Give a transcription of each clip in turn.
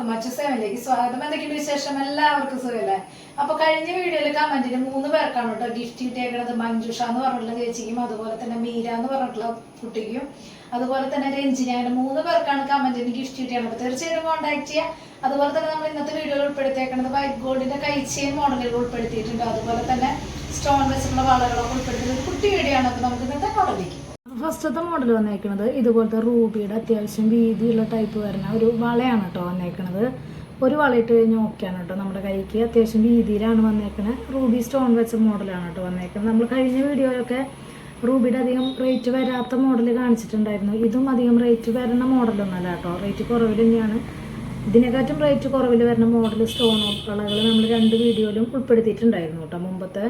എല്ലാവർക്കും സേവനിലേക്ക് സ്വാഗതം. എന്തൊക്കെയുണ്ട് വിശേഷം? എല്ലാവർക്കും സുഖമല്ലേ അപ്പൊ കഴിഞ്ഞ വീഡിയോയിൽ കമന്റിന് മൂന്ന് പേർക്കാണ് കേട്ടോ ഗിഫ്റ്റ് കിട്ടിയേക്കുന്നത് മഞ്ജുഷ എന്ന് പറഞ്ഞിട്ടുള്ള ചേച്ചിക്കും അതുപോലെ തന്നെ മീര എന്ന് പറഞ്ഞിട്ടുള്ള കുട്ടിക്കും അതുപോലെ തന്നെ രഞ്ജിനി. അങ്ങനെ മൂന്ന് പേർക്കാണ് കമന്റിന് ഗിഫ്റ്റ് കിട്ടിയത് അപ്പൊ തീർച്ചയായിട്ടും കോൺടാക്ട് ചെയ്യുക അതുപോലെ തന്നെ നമ്മൾ ഇന്നത്തെ വീഡിയോയിൽ ഉൾപ്പെടുത്തിയേക്കുന്നത് വൈറ്റ് ഗോൾഡിന്റെ കൈച്ചെയിൻ മോഡലുകൾ ഉൾപ്പെടുത്തിയിട്ടുണ്ട്. അതുപോലെ തന്നെ സ്റ്റോൺ വെച്ചിട്ടുള്ള വളകളൊക്കെ ഉൾപ്പെടുത്തിയിട്ടുണ്ട് കുട്ടി വീഡിയോ ആണ്. അപ്പൊ നമുക്ക് ഇന്നത്തെ മോഡലിലേക്ക് ഫസ്റ്റത്തെ മോഡൽ വന്നേക്കുന്നത് ഇതുപോലത്തെ റൂബിയുടെ അത്യാവശ്യം വീതിയുള്ള ടൈപ്പ് വരുന്ന ഒരു വളയാണ് കേട്ടോ വന്നേക്കുന്നത് ഒരു വളയിട്ട് കഴിഞ്ഞ് ഓക്കെയാണ് കേട്ടോ നമ്മുടെ കൈക്ക്. അത്യാവശ്യം വീതിയിലാണ് വന്നേക്കുന്നത് റൂബി സ്റ്റോൺ വെച്ച മോഡലാണ് കേട്ടോ വന്നേക്കുന്നത് നമ്മൾ കഴിഞ്ഞ വീഡിയോയിലൊക്കെ റൂബിയുടെ അധികം റേറ്റ് വരാത്ത മോഡൽ കാണിച്ചിട്ടുണ്ടായിരുന്നു. ഇതും അധികം റേറ്റ് വരുന്ന മോഡലൊന്നുമല്ല കേട്ടോ റേറ്റ് കുറവിൽ തന്നെയാണ്. ഇതിനെക്കാട്ടും റേറ്റ് കുറവിൽ വരുന്ന മോഡൽ സ്റ്റോൺ കളകൾ നമ്മൾ രണ്ട് വീഡിയോയിലും ഉൾപ്പെടുത്തിയിട്ടുണ്ടായിരുന്നു കേട്ടോ മുമ്പത്തെ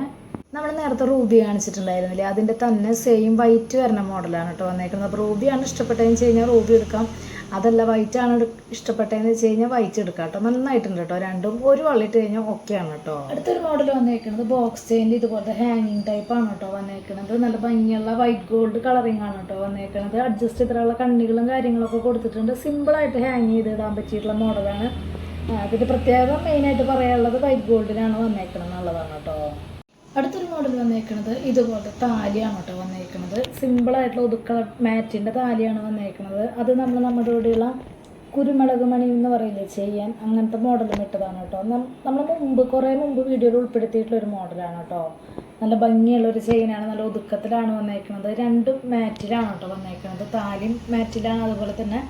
നമ്മൾ നേരത്തെ റൂബി കാണിച്ചിട്ടുണ്ടായിരുന്നില്ലേ? അതിന്റെ തന്നെ സെയിം വൈറ്റ് വരുന്ന മോഡലാണ് കേട്ടോ വന്നേക്കുന്നത്. അപ്പോൾ റൂബിയാണ് ഇഷ്ടപ്പെട്ടതെന്ന് വെച്ച് കഴിഞ്ഞാൽ റൂബി എടുക്കാം. അതല്ല വൈറ്റ് ആണ് എടു- ഇഷ്ടപ്പെട്ടതെന്ന് വെച്ച് കഴിഞ്ഞാൽ വൈറ്റ് എടുക്കാം കേട്ടോ. നന്നായിട്ടുണ്ട് കേട്ടോ. രണ്ടും ഒരു വള്ളിട്ട് കഴിഞ്ഞാൽ ഓക്കെയാണ് കേട്ടോ. അടുത്തൊരു മോഡൽ വന്നേക്കുന്നത് ബോക്സ് ചെയിന്റെ ഇതുപോലത്തെ ഹാങ്ങിങ് ടൈപ്പാണ് കേട്ടോ വന്നേക്കുന്നത്. നല്ല ഭംഗിയുള്ള വൈറ്റ് ഗോൾഡ് കളറിംഗ് ആണ് കേട്ടോ വന്നേക്കുന്നത്. അഡ്ജസ്റ്റ് ചെയ്തിട്ടുള്ള കണ്ണികളും കാര്യങ്ങളൊക്കെ കൊടുത്തിട്ടുണ്ട്. സിമ്പിളായിട്ട് ഹാങ് ചെയ്ത് ഇടാൻ പറ്റിയിട്ടുള്ള മോഡലാണ് അതിന്റെ പ്രത്യേകം മെയിനായിട്ട് പറയാനുള്ളത് വൈറ്റ് ഗോൾഡിലാണ് വന്നേക്കണം എന്നുള്ളതാണ് കേട്ടോ. അടുത്തൊരു മോഡൽ വന്നേക്കുന്നത് ഇതുപോലത്തെ താലിയാണ് കേട്ടോ വന്നേക്കുന്നത് സിമ്പിളായിട്ടുള്ള ഒതുക്കള മാറ്റിന്റെ താലിയാണ് വന്നേക്കുന്നത് അത് നമ്മൾ നമ്മുടെ കൂടെയുള്ള കുരുമുളക് മണി എന്ന് പറയില്ലേ ചെയ്യാൻ അങ്ങനത്തെ മോഡലും ഇട്ടതാണ് കേട്ടോ. നമ്മൾ മുമ്പ് കുറേ മുമ്പ് വീഡിയോയിൽ ഉൾപ്പെടുത്തിയിട്ടുള്ള ഒരു മോഡലാണ് കേട്ടോ. നല്ല ഭംഗിയുള്ള ഒരു ചെയിനാണ് നല്ല ഒതുക്കത്തിലാണ് വന്നേക്കുന്നത് രണ്ടും മാറ്റിലാണ് കേട്ടോ വന്നേക്കുന്നത് താലിയും മാറ്റിലാണ് അതുപോലെ തന്നെ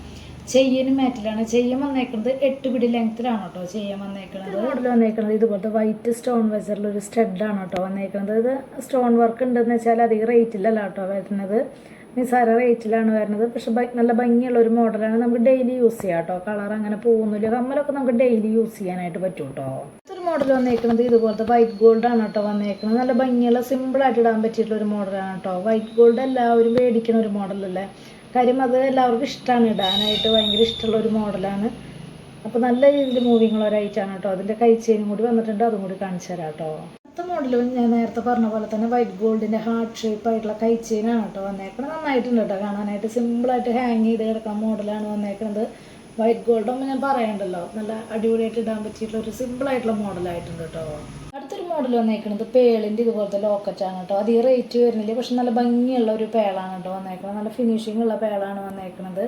ചെയ്യനും മാറ്റിലാണ്. ചെയ്യാൻ വന്നേക്കുന്നത് എട്ട് പിടി ലെങ്ത്തിലാണ് കേട്ടോ ചെയ്യാൻ വന്നേക്കുന്നത് മോഡൽ വന്നേക്കുന്നത് ഇതുപോലത്തെ വൈറ്റ് സ്റ്റോൺ വെച്ചിട്ടുള്ള ഒരു സ്റ്റഡാണ് കേട്ടോ വന്നേക്കുന്നത് ഇത് സ്റ്റോൺ വർക്ക് ഉണ്ടെന്ന് വെച്ചാൽ അധികം റേറ്റിലല്ല കേട്ടോ വരുന്നത്. നിസാര റേറ്റിലാണ് വരുന്നത്. പക്ഷെ നല്ല ഭംഗിയുള്ള ഒരു മോഡലാണ് നമുക്ക് ഡെയിലി യൂസ് ചെയ്യാം കേട്ടോ. കളർ അങ്ങനെ പോകുന്നില്ല. കമ്മലൊക്കെ നമുക്ക് ഡെയിലി യൂസ് ചെയ്യാനായിട്ട് പറ്റും കേട്ടോ. മോഡൽ വന്നേക്കുന്നത് ഇതുപോലത്തെ വൈറ്റ് ഗോൾഡ് ആണ് കേട്ടോ വന്നേക്കുന്നത് നല്ല ഭംഗിയുള്ള സിമ്പിളായിട്ട് ഇടാൻ പറ്റിയിട്ടുള്ള ഒരു മോഡലാണ് കേട്ടോ. വൈറ്റ് ഗോൾഡ് എല്ലാവരും മേടിക്കുന്ന ഒരു മോഡലല്ലേ കാര്യം അത് എല്ലാവർക്കും ഇഷ്ടമാണ് ഇടാനായിട്ട്. ഭയങ്കര ഇഷ്ടമുള്ള ഒരു മോഡലാണ് അപ്പോൾ നല്ല രീതിയിൽ മൂവിങ് ഉള്ള ഒരൈറ്റാണ് കേട്ടോ. അതിന്റെ കൈച്ചെയിനും കൂടി വന്നിട്ടുണ്ട്. അതും കൂടി കാണിച്ചു തരാം കേട്ടോ. അടുത്ത മോഡലും ഞാൻ നേരത്തെ പറഞ്ഞ പോലെ തന്നെ വൈറ്റ് ഗോൾഡിന്റെ ഹാർട്ട് ഷേപ്പ് ആയിട്ടുള്ള കൈച്ചെയിനാണ് കേട്ടോ വന്നേക്കുന്നത് നന്നായിട്ടുണ്ട് കേട്ടോ കാണാനായിട്ട്. സിമ്പിളായിട്ട് ഹാങ് ചെയ്ത് കിടക്കുന്ന മോഡലാണ് വന്നേക്കുന്നത് വൈറ്റ് ഗോൾഡ് ഞാൻ പറയണ്ടല്ലോ. നല്ല അടിപൊളിയായിട്ട് ഇടാൻ പറ്റിയിട്ടുള്ള ഒരു സിമ്പിൾ ആയിട്ടുള്ള സിമ്പിളായിട്ടുള്ള മോഡലായിട്ടുണ്ട് കേട്ടോ അടുത്തൊരു മോഡൽ വന്നേക്കുന്നത് പേളിന്റെ ഇതുപോലത്തെ ലോക്കറ്റാണ് കേട്ടോ അധികം റേറ്റ് വരുന്നില്ല? പക്ഷെ നല്ല ഭംഗിയുള്ള ഒരു പേളാണ് കേട്ടോ വന്നേക്കുന്നത് നല്ല ഫിനിഷിംഗ് ഉള്ള പേളാണ് വന്നേക്കുന്നത്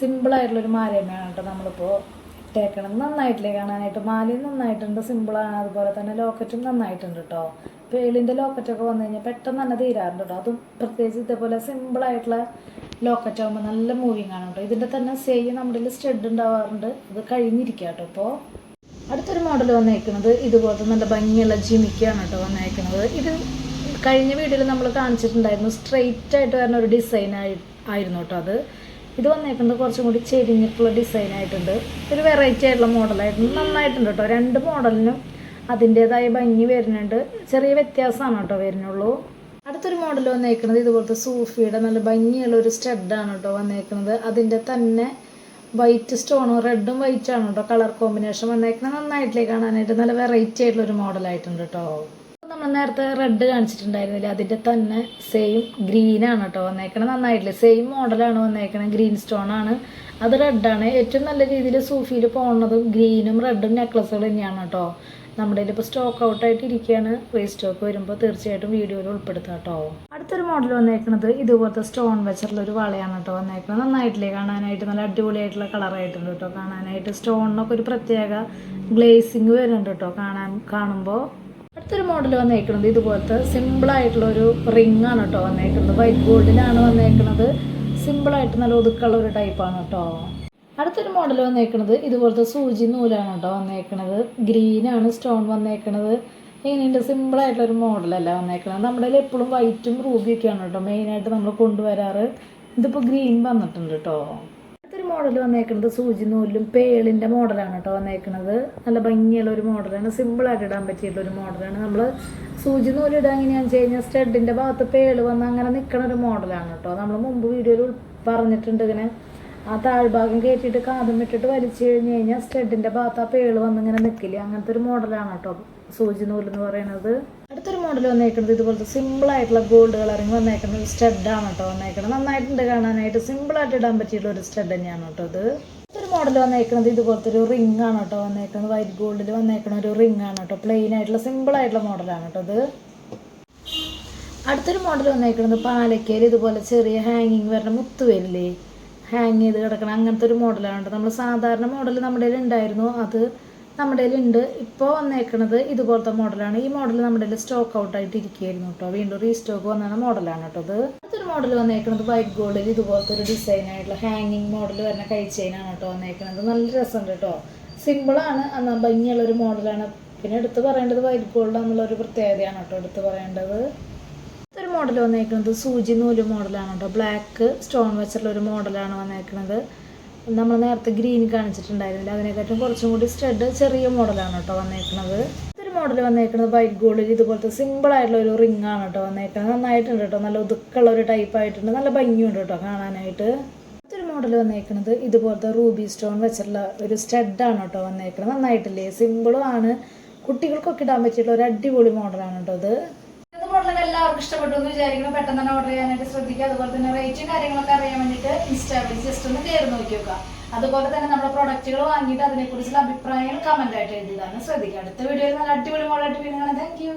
സിമ്പിളായിട്ടുള്ളൊരു മാലയമ്മയാണ് കേട്ടോ നമ്മളിപ്പോൾ ഇട്ടേക്കണത്. നന്നായിട്ടില്ലേ കാണാനായിട്ട്? മാലയും നന്നായിട്ടുണ്ട് സിമ്പിളാണ് അതുപോലെ തന്നെ ലോക്കറ്റും നന്നായിട്ടുണ്ട് കേട്ടോ പേളിന്റെ ലോക്കറ്റൊക്കെ വന്നു കഴിഞ്ഞാൽ പെട്ടെന്ന് തന്നെ തീരാറുണ്ട് കേട്ടോ അതും പ്രത്യേകിച്ച് ഇതേപോലെ സിമ്പിളായിട്ടുള്ള ലോക്കറ്റ് ആകുമ്പോൾ നല്ല മൂവിങ് ആണ് കേട്ടോ ഇതിന്റെ തന്നെ സെയിം നമ്മുടെ സ്റ്റെഡ് ഉണ്ടാവാറുണ്ട്. അത് കഴിഞ്ഞിരിക്കുക കേട്ടോ ഇപ്പോൾ അടുത്തൊരു മോഡൽ വന്നേക്കുന്നത് ഇതുപോലത്തെ നല്ല ഭംഗിയുള്ള ജിമിക്കാണ് കേട്ടോ വന്നേക്കുന്നത്. ഇത് കഴിഞ്ഞ വീഡിയോയിൽ നമ്മൾ കാണിച്ചിട്ടുണ്ടായിരുന്നു. സ്ട്രെയിറ്റ് ആയിട്ട് വരുന്ന ഒരു ഡിസൈൻ ആയി ആയിരുന്നു കേട്ടോ അത്. ഇത് വന്നേക്കുന്നത് കുറച്ചും കൂടി ചെരിഞ്ഞിട്ടുള്ള ഡിസൈൻ ആയിട്ടുണ്ട്. ഒരു വെറൈറ്റി ആയിട്ടുള്ള മോഡലായിട്ടുണ്ട് നന്നായിട്ടുണ്ട് കേട്ടോ രണ്ട് മോഡലിനും അതിന്റേതായ ഭംഗി വരുന്നുണ്ട്. ചെറിയ വ്യത്യാസമാണ് കേട്ടോ വരുന്നുള്ളൂ. അടുത്തൊരു മോഡൽ വന്നേക്കുന്നത് ഇതുപോലത്തെ സൂഫിയുടെ നല്ല ഭംഗിയുള്ള ഒരു സ്റ്റഡാണ് കേട്ടോ വന്നേക്കുന്നത്. അതിന്റെ തന്നെ വൈറ്റ് സ്റ്റോണും റെഡും വൈറ്റ് ആണ് കേട്ടോ കളർ കോമ്പിനേഷൻ വന്നേക്കുന്നത്. നന്നായിട്ടില്ലേ കാണാനായിട്ട്. നല്ല വെറൈറ്റി ആയിട്ടുള്ള ഒരു മോഡലായിട്ടുണ്ട് കേട്ടോ നമ്മൾ നേരത്തെ റെഡ് കാണിച്ചിട്ടുണ്ടായിരുന്നില്ലേ? അതിന്റെ തന്നെ സെയിം ഗ്രീൻ ആണ് കേട്ടോ വന്നേക്കണത് നന്നായിട്ടില്ലേ? സെയിം മോഡലാണ് വന്നേക്കണത് ഗ്രീൻ സ്റ്റോൺ ആണ്. അത് റെഡാണ് ഏറ്റവും നല്ല രീതിയിൽ സൂഫിയിൽ പോകുന്നതും ഗ്രീനും റെഡും നെക്ലസുകൾ തന്നെയാണ് കേട്ടോ നമ്മുടെ ഇപ്പോൾ സ്റ്റോക്ക് ഔട്ടായിട്ട് ഇരിക്കുകയാണ് വേസ്റ്റ് സ്റ്റോക്ക് വരുമ്പോൾ തീർച്ചയായിട്ടും വീഡിയോയിൽ ഉൾപ്പെടുത്താം കേട്ടോ അടുത്തൊരു മോഡൽ വന്നേക്കുന്നത് ഇതുപോലത്തെ സ്റ്റോൺ വെച്ചിട്ടുള്ള ഒരു വളയാണ് കേട്ടോ വന്നേക്കുന്നത് നന്നായിട്ടില്ലേ? കാണാനായിട്ട് നല്ല അടിപൊളിയായിട്ടുള്ള കളറായിട്ടുണ്ട് കേട്ടോ കാണാനായിട്ട് സ്റ്റോണിനൊക്കെ ഒരു പ്രത്യേക ഗ്ലേസിങ് വരുന്നുണ്ട് കേട്ടോ കാണാൻ കാണുമ്പോൾ അടുത്തൊരു മോഡൽ വന്നേക്കുന്നത് ഇതുപോലത്തെ സിമ്പിൾ ആയിട്ടുള്ള ഒരു റിംഗ് ആണ് കേട്ടോ വന്നേക്കുന്നത് വൈറ്റ് ഗോൾഡിലാണ് വന്നേക്കുന്നത് സിമ്പിളായിട്ട് നല്ല ഒതുക്കുള്ള ഒരു ടൈപ്പാണ് കേട്ടോ അടുത്തൊരു മോഡൽ വന്നേക്കുന്നത് ഇതുപോലത്തെ സൂചി നൂലാണ് കേട്ടോ വന്നേക്കുന്നത് ഗ്രീനാണ് സ്റ്റോൺ വന്നേക്കുന്നത് ഇങ്ങനെയുണ്ട് സിമ്പിളായിട്ടുള്ള ഒരു മോഡലല്ല വന്നേക്കുന്നത് നമ്മുടെ എപ്പോഴും വൈറ്റും റൂബിയൊക്കെയാണ് കേട്ടോ മെയിനായിട്ട് നമ്മൾ കൊണ്ടുവരാറ്. ഇതിപ്പോൾ ഗ്രീൻ വന്നിട്ടുണ്ട് കേട്ടോ. അടുത്തൊരു മോഡൽ വന്നേക്കുന്നത് സൂചി നൂലിലും പേളിന്റെ മോഡലാണ് കേട്ടോ വന്നേക്കുന്നത് നല്ല ഭംഗിയുള്ള ഒരു മോഡലാണ് സിമ്പിളായിട്ട് ഇടാൻ പറ്റിയിട്ടുള്ള ഒരു മോഡലാണ് നമ്മൾ സൂചി നൂലിടാൻ എങ്ങനെയാണെന്ന് വെച്ച് കഴിഞ്ഞാൽ സ്റ്റഡിന്റെ ഭാഗത്ത് പേൾ വന്ന് അങ്ങനെ നിൽക്കണ ഒരു മോഡലാണ് കേട്ടോ. നമ്മൾ മുമ്പ് വീഡിയോയിൽ പറഞ്ഞിട്ടുണ്ട് ഇങ്ങനെ ആ താഴ്ഭാഗം കയറ്റിയിട്ട് കാതും ഇട്ടിട്ട് വലിച്ചു കഴിഞ്ഞ് കഴിഞ്ഞാൽ സ്റ്റഡിന്റെ ഭാഗത്ത് ആ പേൾ വന്ന് ഇങ്ങനെ നിൽക്കില്ല അങ്ങനത്തെ ഒരു മോഡലാണ് കേട്ടോ. സൂചി എന്ന് പറയുന്നത്. അടുത്തൊരു മോഡൽ വന്നേക്കുന്നത് ഇതുപോലത്തെ സിമ്പിൾ ആയിട്ടുള്ള ഗോൾഡ് കളറിങ് വന്നേക്കുന്ന ഒരു സ്റ്റഡാണ് കേട്ടോ വന്നേക്കുന്നത്. നന്നായിട്ടുണ്ട് കാണാനായിട്ട്. സിമ്പിൾ ആയിട്ട് ഇടാൻ പറ്റിയിട്ടുള്ള ഒരു സ്റ്റഡ് തന്നെയാണ് കേട്ടോ ഇത്. അടുത്തൊരു മോഡൽ വന്നേക്കുന്നത് ഇതുപോലത്തെ ഒരു റിംഗ് ആണ് കേട്ടോ വന്നേക്കുന്നത്. വൈറ്റ് ഗോൾഡിൽ വന്നേക്കുന്ന ഒരു റിംഗ് ആണ് കേട്ടോ. പ്ലെയിൻ ആയിട്ടുള്ള സിമ്പിൾ ആയിട്ടുള്ള മോഡലാണ് കേട്ടോ ഇത്. അടുത്തൊരു മോഡൽ വന്നേക്കുന്നത് പാലക്കയിൽ ഇതുപോലെ ചെറിയ ഹാങ്ങിങ് വരുന്ന മുത്തുവരില്ലേ ഹാങ് ചെയ്ത് കിടക്കണം. അങ്ങനത്തെ ഒരു മോഡലാണ് നമ്മൾ സാധാരണ മോഡൽ നമ്മുടെ കയ്യിൽ ഉണ്ടായിരുന്നു അത് നമ്മുടെ ഉണ്ട് ഇപ്പോൾ വന്നേക്കണത് ഇതുപോലത്തെ മോഡലാണ് ഈ മോഡൽ നമ്മുടെ കയ്യിൽ സ്റ്റോക്ക് ഔട്ട് ആയിട്ട് ഇരിക്കുകയായിരുന്നു കേട്ടോ. വീണ്ടും റീസ്റ്റോക്ക് വന്ന മോഡലാണ് കേട്ടോ അത്. അടുത്തൊരു മോഡൽ വന്നേക്കുന്നത് വൈറ്റ് ഗോൾഡിൽ ഇതുപോലത്തെ ഒരു ഡിസൈൻ ആയിട്ടുള്ള ഹാങ്ങിങ് മോഡൽ വരുന്ന കൈ ചെയിനാണ് കേട്ടോ വന്നേക്കുന്നത് നല്ല രസമുണ്ട് കേട്ടോ. സിമ്പിളാണ് എന്നാൽ ഭംഗിയുള്ള ഒരു മോഡലാണ് പിന്നെ എടുത്ത് പറയേണ്ടത് വൈറ്റ് ഗോൾഡ് എന്നുള്ള ഒരു പ്രത്യേകതയാണ് കേട്ടോ എടുത്ത് പറയേണ്ടത്. ഒരു മോഡൽ വന്നേക്കുന്നത് സൂചി നൂൽ മോഡലാണ് കേട്ടോ ബ്ലാക്ക് സ്റ്റോൺ വെച്ചുള്ള ഒരു മോഡലാണ് വന്നേക്കുന്നത് നമ്മൾ നേരത്തെ ഗ്രീൻ കാണിച്ചിട്ടുണ്ടായിരുന്നില്ല. അതിനെക്കാട്ടും കുറച്ചും കൂടി സ്റ്റഡ് ചെറിയ മോഡലാണ് കേട്ടോ വന്നേക്കുന്നത് ഒരു മോഡൽ വന്നേക്കുന്നത് വൈറ്റ് ഗോൾഡിൽ ഇതുപോലത്തെ സിമ്പിൾ ആയിട്ടുള്ള ഒരു റിംഗ് ആണ് കേട്ടോ വന്നേക്കുന്നത് നന്നായിട്ടുണ്ട് കേട്ടോ നല്ല ഒതുക്കുള്ള ഒരു ടൈപ്പ് ആയിട്ടുണ്ട്. നല്ല ഭംഗിയുണ്ട് കേട്ടോ കാണാനായിട്ട്. ഒരു മോഡൽ വന്നേക്കുന്നത് ഇതുപോലത്തെ റൂബി സ്റ്റോൺ വെച്ചിട്ടുള്ള ഒരു സ്റ്റഡാണ് കേട്ടോ വന്നേക്കുന്നത് നന്നായിട്ടില്ലേ? സിമ്പിളും ആണ്. കുട്ടികൾക്കൊക്കെ ഇടാൻ പറ്റിയിട്ടുള്ള ഒരു അടിപൊളി മോഡലാണ് കേട്ടോ ഇത്. എല്ലാവർക്കും ഇഷ്ടപ്പെട്ടു എന്ന് വിചാരിക്കണം പെട്ടെന്ന് തന്നെ ഓർഡർ ചെയ്യാനായിട്ട് ശ്രദ്ധിക്കുക. അതുപോലെ തന്നെ റേറ്റും കാര്യങ്ങളൊക്കെ അറിയാൻ വേണ്ടിയിട്ട് ഇൻസ്റ്റാഗ്രാമിൽ ജസ്റ്റ് ഒന്ന് കയറി നോക്കി നോക്കുക അതുപോലെ തന്നെ നമ്മുടെ പ്രൊഡക്റ്റുകൾ വാങ്ങിയിട്ട് അതിനെക്കുറിച്ചുള്ള അഭിപ്രായങ്ങൾ കമന്റ് ആയിട്ട് എഴുതിയതാണ് ശ്രദ്ധിക്കുക. അടുത്ത വീഡിയോയിൽ നല്ല അടിപൊളി മോഡലായിട്ട് വീണ്ടും താങ്ക് യു